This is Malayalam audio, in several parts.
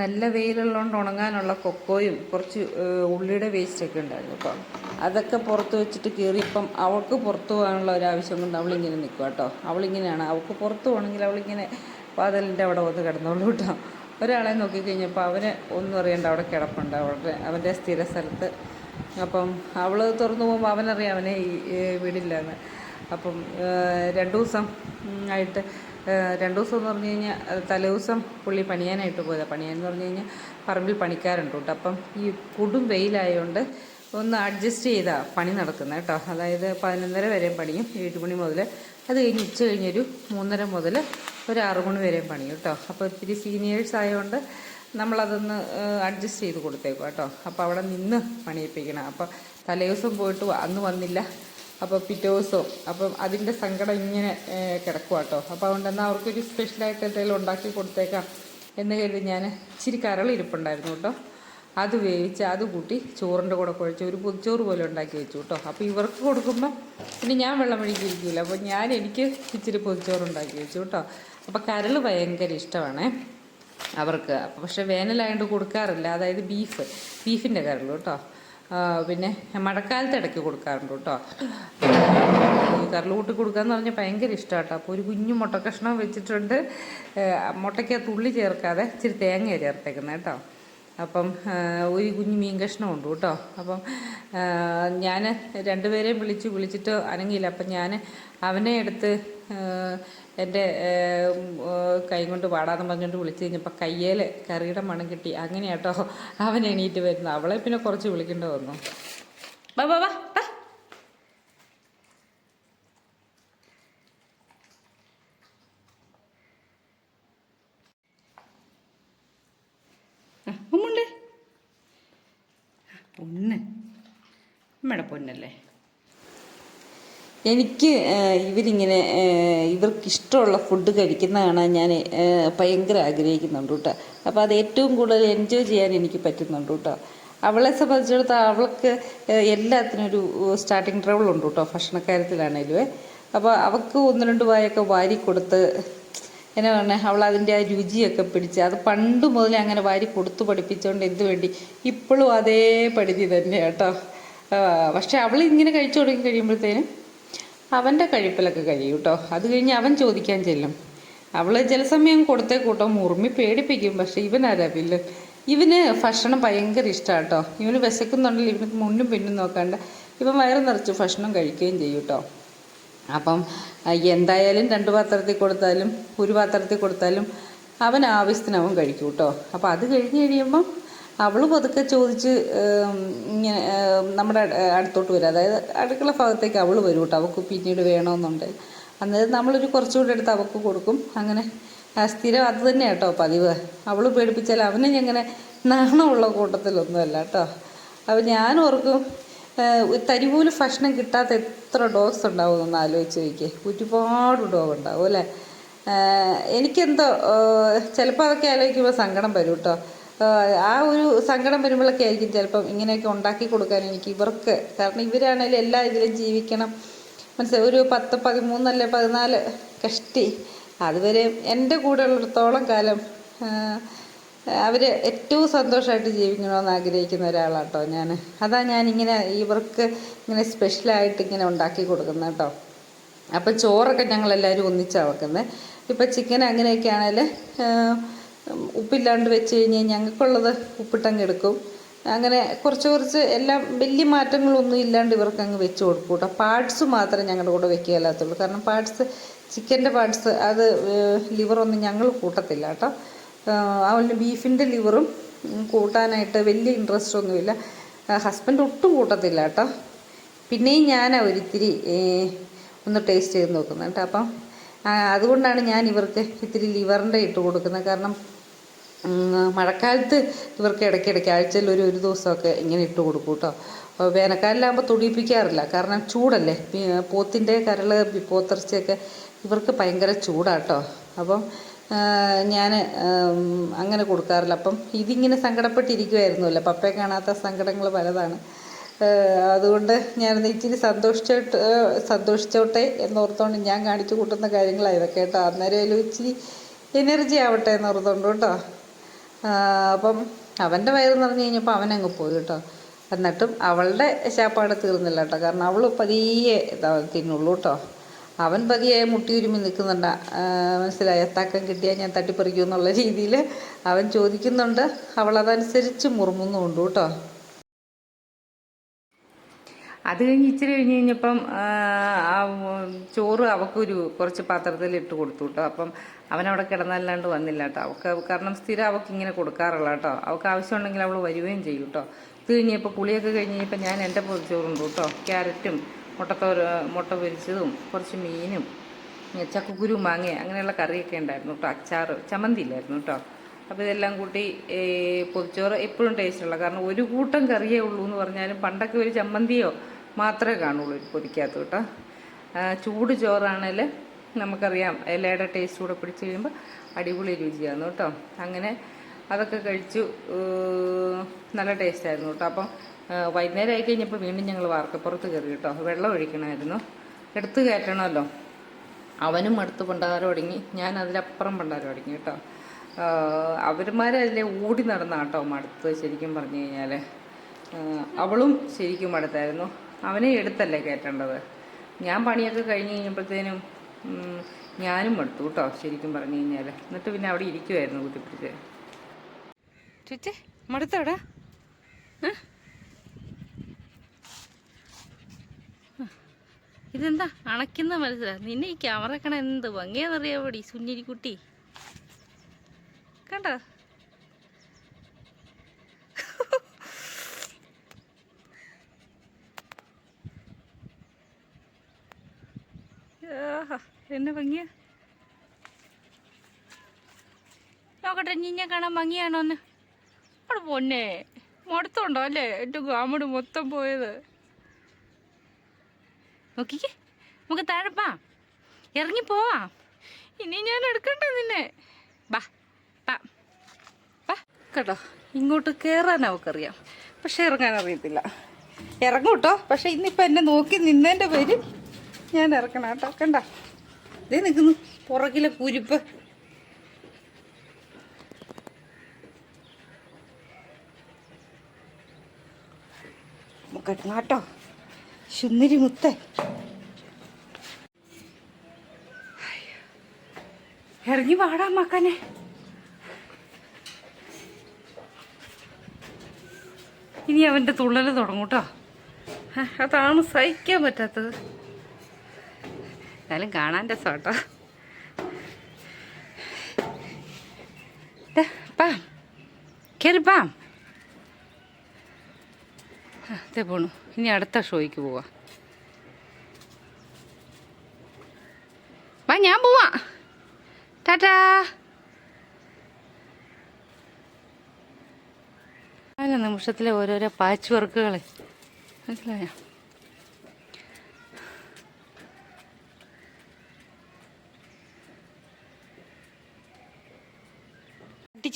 നല്ല വെയിലുള്ളതുകൊണ്ട് ഉണങ്ങാനുള്ള കൊക്കോയും കുറച്ച് ഉള്ളിയുടെ വേസ്റ്റൊക്കെ ഉണ്ടായിരുന്നു. കേട്ടോ അതൊക്കെ പുറത്ത് വെച്ചിട്ട് കയറി ഇപ്പം അവൾക്ക് പുറത്ത് പോകാനുള്ള ഒരു ആവശ്യം കൊണ്ട് അവളിങ്ങനെ നിൽക്കുക കേട്ടോ അവളിങ്ങനെയാണ്. അവൾക്ക് പുറത്ത് പോകണമെങ്കിൽ അവളിങ്ങനെ വാതിലിന്റെ അവിടെ വന്ന് കിടന്നോളൂ കേട്ടോ ഒരാളെ നോക്കിക്കഴിഞ്ഞപ്പോൾ അവനെ ഒന്നും അറിയണ്ട അവിടെ കിടപ്പുണ്ട് അവളുടെ അവന്റെ സ്ഥിര സ്ഥലത്ത്. അപ്പം അവൾ തുറന്നു പോകുമ്പോൾ അവനറിയാം അവനെ ഈ വീടില്ലെന്ന്. അപ്പം രണ്ട് ദിവസം ആയിട്ട് രണ്ടു ദിവസം എന്ന് പറഞ്ഞു കഴിഞ്ഞാൽ തലേ ദിവസം പുള്ളി പണിയാനായിട്ട് പോയതാണ് പണിയാൻ എന്ന് പറഞ്ഞു കഴിഞ്ഞാൽ പറമ്പിൽ പണിക്കാരുണ്ട് കേട്ടോ. അപ്പം ഈ കൊടും വെയിലായതുകൊണ്ട് ഒന്ന് അഡ്ജസ്റ്റ് ചെയ്താ പണി നടക്കുന്നത് കേട്ടോ. അതായത് പതിനൊന്നര വരെയും പണിയും ഏഴ് മണി മുതൽ അത് കഴിഞ്ഞ് ഉച്ച കഴിഞ്ഞൊരു മൂന്നര മുതൽ ഒരു ആറു മണി വരെയും പണിയും കേട്ടോ. അപ്പോൾ ഇത്തിരി സീനിയേഴ്സ് ആയതുകൊണ്ട് നമ്മളതൊന്ന് അഡ്ജസ്റ്റ് ചെയ്ത് കൊടുത്തേക്കും കേട്ടോ. അപ്പോൾ അവിടെ നിന്ന് പണിയിപ്പിക്കണം. അപ്പോൾ തലേ ദിവസം പോയിട്ട് അന്ന് വന്നില്ല. അപ്പോൾ പിറ്റേ ദിവസവും അപ്പം അതിന്റെ സങ്കടം ഇങ്ങനെ കിടക്കുക കേട്ടോ അപ്പോൾ അതുകൊണ്ട് എന്നാൽ അവർക്കൊരു സ്പെഷ്യലായിട്ട് എന്തെങ്കിലും ഉണ്ടാക്കി കൊടുത്തേക്കാം എന്ന് കരുതി ഞാൻ ഇച്ചിരി കരളിരിപ്പുണ്ടായിരുന്നു കേട്ടോ അത് വേവിച്ച് അത് കൂട്ടി ചോറിന്റെ കൂടെ കുഴച്ച് ഒരു പൊതിച്ചോറ് പോലെ ഉണ്ടാക്കി വെച്ചു കേട്ടോ അപ്പോൾ ഇവർക്ക് കൊടുക്കുമ്പോൾ പിന്നെ ഞാൻ വെള്ളം ഒഴുകിയിരിക്കില്ല അപ്പോൾ ഞാൻ എനിക്ക് ഇച്ചിരി പൊതിച്ചോറ് ഉണ്ടാക്കി വെച്ചു കേട്ടോ അപ്പോൾ കരൾ ഭയങ്കര ഇഷ്ടമാണേ അവർക്ക്. പക്ഷേ വേനലായതുകൊണ്ട് കൊടുക്കാറില്ല. അതായത് ബീഫ് ബീഫിന്റെ കരൾ കേട്ടോ പിന്നെ മഴക്കാലത്ത് ഇടയ്ക്ക് കൊടുക്കാറുണ്ട് കേട്ടോ. കൂട്ടി കൊടുക്കാന്ന് പറഞ്ഞാൽ ഭയങ്കര ഇഷ്ടമാണ് അപ്പോൾ ഒരു കുഞ്ഞു മുട്ട കഷ്ണം വെച്ചിട്ടുണ്ട്. മുട്ടയ്ക്ക് തുള്ളി ചേർക്കാതെ ഇച്ചിരി തേങ്ങ ചേർത്തേക്കുന്നത് കേട്ടോ. അപ്പം ഒരു കുഞ്ഞു മീൻ കഷ്ണം ഉണ്ട് കേട്ടോ. അപ്പം ഞാൻ രണ്ടുപേരെയും വിളിച്ച് വിളിച്ചിട്ട് അനങ്ങിയില്ല. അപ്പം ഞാൻ അവനെ എടുത്ത് എന്റെ കൈ കൊണ്ട് പാടാന്ന് പറഞ്ഞുകൊണ്ട് വിളിച്ചു കഴിഞ്ഞപ്പോൾ കയ്യേൽ കറിയുടെ മണം കിട്ടി. അങ്ങനെ കേട്ടോ അവൻ എണീറ്റ് വരുന്നു അവളെ പിന്നെ കുറച്ച് വിളിക്കേണ്ടി വന്നു. വാ വാ വാ ഉമ്മുണ്ടേ. പൊന്ന്. പൊന്നല്ലേ? എനിക്ക് ഇവരിങ്ങനെ ഇവർക്ക് ഇഷ്ടമുള്ള ഫുഡ് കഴിക്കുന്ന കാണാൻ ഞാൻ ഭയങ്കര ആഗ്രഹിക്കുന്നുണ്ട് കേട്ടോ. അപ്പോൾ അത് ഏറ്റവും കൂടുതൽ എൻജോയ് ചെയ്യാൻ എനിക്ക് പറ്റുന്നുണ്ട് കേട്ടോ. അവളെ സംബന്ധിച്ചിടത്തോളം അവൾക്ക് എല്ലാത്തിനും ഒരു സ്റ്റാർട്ടിങ് ട്രബിൾ ഉണ്ട് കേട്ടോ ഭക്ഷണക്കാര്യത്തിലാണേലും. അപ്പോൾ അവൾക്ക് ഒന്ന് രണ്ട് വായൊക്കെ വാരി കൊടുത്ത് എന്നാ പറഞ്ഞാൽ അവൾ അതിന്റെ ആ രുചിയൊക്കെ പിടിച്ച് അത് പണ്ട് മുതലേ അങ്ങനെ വാരി കൊടുത്ത് പഠിപ്പിച്ചുകൊണ്ട് എന്ത് വേണ്ടി ഇപ്പോഴും അതേ പഠിതി തന്നെ കേട്ടോ. പക്ഷെ അവൾ ഇങ്ങനെ കഴിച്ചു തുടങ്ങി കഴിയുമ്പോഴത്തേനും അവന്റെ കഴിപ്പിലൊക്കെ കഴിയും കേട്ടോ അത് കഴിഞ്ഞ് അവൻ ചോദിക്കാൻ ചെല്ലും. അവൾ ചില സമയം കൊടുത്തേ കൂട്ടോ. മുറുമി പേടിപ്പിക്കും. പക്ഷെ ഇവൻ വില്ലൻ? ഇവന് ഭക്ഷണം ഭയങ്കര ഇഷ്ടമാണ് കേട്ടോ ഇവന് വിശക്കുന്നുണ്ടെങ്കിൽ ഇവന് മുന്നും പിന്നും നോക്കാണ്ട് ഇവൻ വയറ് നിറച്ച് ഭക്ഷണം കഴിക്കുകയും ചെയ്യും കേട്ടോ അപ്പം എന്തായാലും രണ്ട് പാത്രത്തിൽ കൊടുത്താലും ഒരു പാത്രത്തിൽ കൊടുത്താലും അവൻ ആവശ്യത്തിന് അവൻ കഴിക്കും കേട്ടോ അപ്പം അത് കഴിഞ്ഞ് കഴിയുമ്പം അവൾ പതുക്കെ ചോദിച്ച് ഇങ്ങനെ നമ്മുടെ അടുത്തോട്ട് വരും. അതായത് അടുക്കള ഭാഗത്തേക്ക് അവൾ വരും കേട്ടോ. അവൾക്ക് പിന്നീട് വേണമെന്നുണ്ട്. അന്നേരം നമ്മളൊരു കുറച്ചുകൂടെ എടുത്ത് അവൾക്ക് കൊടുക്കും. അങ്ങനെ സ്ഥിരം അത് തന്നെ കേട്ടോ പതിവ്. അവൾ പേടിപ്പിച്ചാൽ അവനെ ഇങ്ങനെ നാണമുള്ള കൂട്ടത്തിലൊന്നുമല്ല കേട്ടോ. അപ്പം ഞാൻ ഓർക്കും തരി പോലും ഭക്ഷണം കിട്ടാത്ത എത്ര ഡോഗ്സ് ഉണ്ടാവും എന്ന് ആലോചിച്ച് നോക്കിയേ. ഒരുപാട് ഡോഗ് ഉണ്ടാവും അല്ലേ? എനിക്കെന്തോ ചിലപ്പോൾ അതൊക്കെ ആലോചിക്കുമ്പോൾ സങ്കടം വരും കേട്ടോ. ആ ഒരു സങ്കടം വരുമ്പോഴൊക്കെ ആയിരിക്കും ചിലപ്പം ഇങ്ങനെയൊക്കെ ഉണ്ടാക്കി കൊടുക്കാൻ എനിക്ക് ഇവർക്ക്. കാരണം ഇവരാണേലും എല്ലാ ഇതിലും ജീവിക്കണം. മനസ്സിലായി? ഒരു പത്ത് പതിമൂന്നല്ല പതിനാല്? കഷ്ടി. അതുവരെ എന്റെ കൂടെ ഉള്ളിടത്തോളം കാലം അവർ ഏറ്റവും സന്തോഷമായിട്ട് ജീവിക്കണമെന്ന് ആഗ്രഹിക്കുന്ന ഒരാളാണ് കേട്ടോ ഞാൻ അതാ ഞാൻ ഇങ്ങനെ ഇവർക്ക് ഇങ്ങനെ സ്പെഷ്യലായിട്ട് ഇങ്ങനെ ഉണ്ടാക്കി കൊടുക്കുന്നത് കേട്ടോ. അപ്പോൾ ചോറൊക്കെ ഞങ്ങളെല്ലാവരും ഒന്നിച്ചാണ് വെക്കുന്നത്. ഇപ്പം ചിക്കൻ അങ്ങനെയൊക്കെ ആണെങ്കിൽ ഉപ്പില്ലാണ്ട് വെച്ച് കഴിഞ്ഞാൽ ഞങ്ങൾക്കുള്ളത് ഉപ്പിട്ടങ്ങ് എടുക്കും. അങ്ങനെ കുറച്ച് കുറച്ച് എല്ലാം വലിയ മാറ്റങ്ങളൊന്നും ഇല്ലാണ്ട് ഇവർക്ക് അങ്ങ് വെച്ച് കൊടുക്കും കേട്ടോ. പാർട്സ് മാത്രമേ ഞങ്ങളുടെ കൂടെ വെക്കുകയല്ലാത്തുള്ളൂ. കാരണം പാർട്സ് ചിക്കന്റെ പാർട്സ് അത് ലിവറൊന്നും ഞങ്ങൾ കൂട്ടത്തില്ല കേട്ടോ. അവന് ബീഫിന്റെ ലിവറും കൂട്ടാനായിട്ട് വലിയ ഇൻട്രസ്റ്റ് ഒന്നുമില്ല. ഹസ്ബൻഡ് ഒട്ടും കൂട്ടത്തില്ല കേട്ടോ. പിന്നെയും ഞാൻ ഒരിത്തിരി ഒന്ന് ടേസ്റ്റ് ചെയ്ത് നോക്കുന്നത് കേട്ടോ. അപ്പം അതുകൊണ്ടാണ് ഞാൻ ഇവർക്ക് ഇത്തിരി ലിവറിന്റെ ഇട്ട് കൊടുക്കുന്നത്. കാരണം മഴക്കാലത്ത് ഇവർക്ക് ഇടയ്ക്കിടയ്ക്ക് ആഴ്ചയിൽ ഒരു ഒരു ദിവസമൊക്കെ ഇങ്ങനെ ഇട്ട് കൊടുക്കും കേട്ടോ. വേനൽക്കാലിലാകുമ്പോൾ തുടിപ്പിക്കാറില്ല കാരണം ചൂടല്ലേ. പോത്തിന്റെ കരൾ പോത്തിറച്ചിയൊക്കെ ഇവർക്ക് ഭയങ്കര ചൂടാട്ടോ അപ്പം ഞാൻ അങ്ങനെ കൊടുക്കാറില്ല. അപ്പം ഇതിങ്ങനെ സങ്കടപ്പെട്ടിരിക്കുമായിരുന്നല്ലോ പപ്പയെ കാണാത്ത സങ്കടങ്ങൾ പലതാണ്. അതുകൊണ്ട് ഞാനത് ഇച്ചിരി സന്തോഷിച്ചോട്ട് സന്തോഷിച്ചോട്ടെ എന്നോർത്തോണ്ട് ഞാൻ കാണിച്ചു കൂട്ടുന്ന കാര്യങ്ങളാണ് ഇതൊക്കെ കേട്ടോ. അന്നേരം ഇച്ചിരി എനർജി ആവട്ടെ എന്നോർത്തോണ്ട് കേട്ടോ. അപ്പം അവന്റെ വയറ് നിറഞ്ഞു കഴിഞ്ഞപ്പോൾ അവനങ്ങ് പോയി കേട്ടോ. എന്നിട്ടും അവളുടെ ശാപ്പാട് തീർന്നില്ല കേട്ടോ. കാരണം അവൾ പതിയെ തിന്നുള്ളൂ കേട്ടോ. അവൻ പതിയെ മുട്ടിയുരുമി നിൽക്കുന്നുണ്ട്. മനസ്സിലായ? തക്കം കിട്ടിയാൽ ഞാൻ തട്ടിപ്പറിക്കുമെന്നുള്ള രീതിയിൽ അവൻ ചോദിക്കുന്നുണ്ട്. അവൾ അതനുസരിച്ച് മുറുമുന്നുണ്ട് കേട്ടോ. അത് കഴിഞ്ഞ് ഇച്ചിരി കഴിഞ്ഞ് കഴിഞ്ഞപ്പം ചോറ് അവക്കൊരു കുറച്ച് പാത്രത്തിൽ ഇട്ട് കൊടുത്തു കേട്ടോ അപ്പം അവനവിടെ കിടന്നല്ലാണ്ട് വന്നില്ല കേട്ടോ അവൾക്ക് കാരണം സ്ഥിരം അവൾക്ക് ഇങ്ങനെ കൊടുക്കാറുള്ള കേട്ടോ അവൾക്ക് ആവശ്യമുണ്ടെങ്കിൽ അവൾ വരികയും ചെയ്യും കേട്ടോ ഇത് കഴിഞ്ഞപ്പോൾ കുളിയൊക്കെ കഴിഞ്ഞ് കഴിഞ്ഞപ്പോൾ ഞാൻ എന്റെ പൊതിച്ചോറുണ്ട് കേട്ടോ ക്യാരറ്റും മുട്ടത്തോര മുട്ട പൊരിച്ചതും കുറച്ച് മീനും ചക്കക്കുരു മാങ്ങ അങ്ങനെയുള്ള കറിയൊക്കെ ഉണ്ടായിരുന്നു കേട്ടോ അച്ചാറ് ചമ്മന്തി ഇല്ലായിരുന്നു കേട്ടോ അപ്പോൾ ഇതെല്ലാം കൂട്ടി പൊതിച്ചോറ് എപ്പോഴും ടേസ്റ്റുള്ള കാരണം ഒരു കൂട്ടം കറിയേ ഉള്ളൂ എന്ന് പറഞ്ഞാലും പണ്ടൊക്കെ ഒരു ചമ്മന്തിയോ മാത്രമേ കാണുള്ളൂ പൊതിക്കകത്ത് കേട്ടോ. ചൂട് ചോറാണേൽ നമുക്കറിയാം ഇലയുടെ ടേസ്റ്റ് കൂടെ പിടിച്ച് കഴിയുമ്പോൾ അടിപൊളി രുചിയാണ് കേട്ടോ. അങ്ങനെ അതൊക്കെ കഴിച്ചു നല്ല ടേസ്റ്റായിരുന്നു കേട്ടോ. അപ്പം വൈകുന്നേരം ആയി കഴിഞ്ഞപ്പോൾ വീണ്ടും ഞങ്ങൾ വാർക്കപ്പുറത്ത് കയറി കേട്ടോ. വെള്ളം ഒഴിക്കണമായിരുന്നു. എടുത്തു കയറ്റണമല്ലോ. അവനും അടുത്ത് പണ്ടാരം ഒടുങ്ങി. ഞാൻ അതിലപ്പുറം പണ്ടാരം ഒടുങ്ങി കേട്ടോ. അവന്മാരതിലെ ഓടി നടന്ന കേട്ടോ മടുത്ത് ശരിക്കും പറഞ്ഞു കഴിഞ്ഞാൽ അവളും ശരിക്കും മടുത്തായിരുന്നു. അവനെ എടുത്തല്ലേ കയറ്റേണ്ടത്? ഞാൻ പണിയൊക്കെ കഴിഞ്ഞ് കഴിഞ്ഞപ്പോഴത്തേനും ഞാനും എടുത്തു കേട്ടോ ശരിക്കും പറഞ്ഞു കഴിഞ്ഞാൽ എന്നിട്ട് പിന്നെ അവിടെ ഇരിക്കുമായിരുന്നു കുത്തിപ്പിടിച്ച് ചേച്ചി മടുത്തോടാ ഇതെന്താ? അണയ്ക്കുന്ന മനസ്സിലാ. നിന്നെ ഈ ക്യാമറ കണ എന്ത് ഭംഗിയാന്നറിയാവടി സുഞ്ഞിരിക്കുട്ടി കണ്ടോ? എന്നെ ഭംഗിയാ. നോക്കട്ടെ ഞിഞ്ഞ കാണാൻ മങ്ങിയാണോന്ന് അവിടെ പൊന്നെ മുടത്തുണ്ടോ അല്ലേ? എന്റെ ഗാമട് മൊത്തം പോയത്. നോക്കിക്കേ നമുക്ക് താഴെപ്പാ ഇറങ്ങി പോവാം. ഇനി ഞാൻ എടുക്കണ്ട നിന്നെ. ബാ ബാ ബാ. കേട്ടോ ഇങ്ങോട്ട് കയറാൻ അവക്കറിയാം പക്ഷെ ഇറങ്ങാൻ അറിയത്തില്ല. ഇറങ്ങൂട്ടോ പക്ഷെ ഇന്നിപ്പോൾ എന്നെ നോക്കി നിന്നതിന്റെ പേര് ഞാൻ ഇറക്കണം കേട്ടോ. കണ്ട? ഇതേ നിൽക്കുന്നു പുറകിലെ കുരിപ്പ്. ഇറങ്ങാം കേട്ടോ. ശുന്നിരി മുത്ത. ഇറങ്ങി വാടാ മക്കനെ ഇനി അവന്റെ തുള്ളൽ തുടങ്ങൂട്ടോ അതാണ് സഹിക്കാൻ പറ്റാത്തത്. എന്നാലും കാണാൻ രസമാട്ടോ. പാം. കയറി പാം. പോണു. ഇനി അടുത്ത ഷോയ്ക്ക് പോവാ. വാ ഞാൻ പോവാ. ടാറ്റാ. നിമിഷത്തിലെ ഓരോരോ പാച്ച് വർക്കുകൾ മനസ്സിലായോ?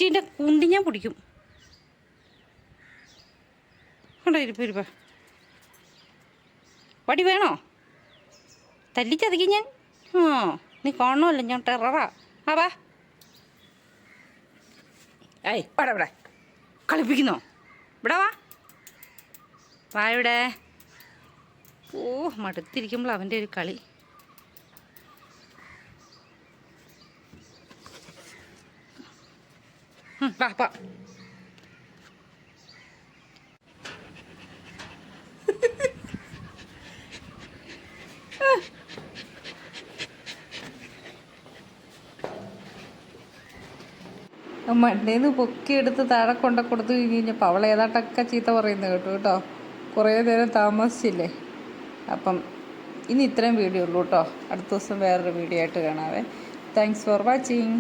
അടിച്ചിന്റെ കുണ്ടി ഞാൻ പിടിക്കും. കണ്ടോ ഇരിപ്പ് ഇരിപ്പ? വടി വേണോ? തല്ലിച്ചതക്കി ഞാൻ? ആ നീ കാണുമല്ലോ ഞാൻ ടെററാ ആ. വാ ഏയ് ഇവിടെ ഇവിടെ കളിപ്പിക്കുന്നോ? ഇവിടെ വാ. വാ ഇവിടെ. ഓ മടുത്തിരിക്കുമ്പോൾ അവന്റെ ഒരു കളി. വാ വാ മണ്ടേന്ന് പൊക്കിയെടുത്ത് താഴെ കൊണ്ട കൊടുത്തു കഴിഞ്ഞ് കഴിഞ്ഞപ്പോൾ അവൾ ഏതാട്ടൊക്കെ ചീത്ത പറയുന്നത് കേട്ടു കേട്ടോ. കുറേ നേരം താമസിച്ചില്ലേ. അപ്പം ഇനി ഇത്രയും വീഡിയോ ഉള്ളൂ കേട്ടോ. അടുത്ത ദിവസം വേറൊരു വീഡിയോ ആയിട്ട് കാണാവേ. Thanks for watching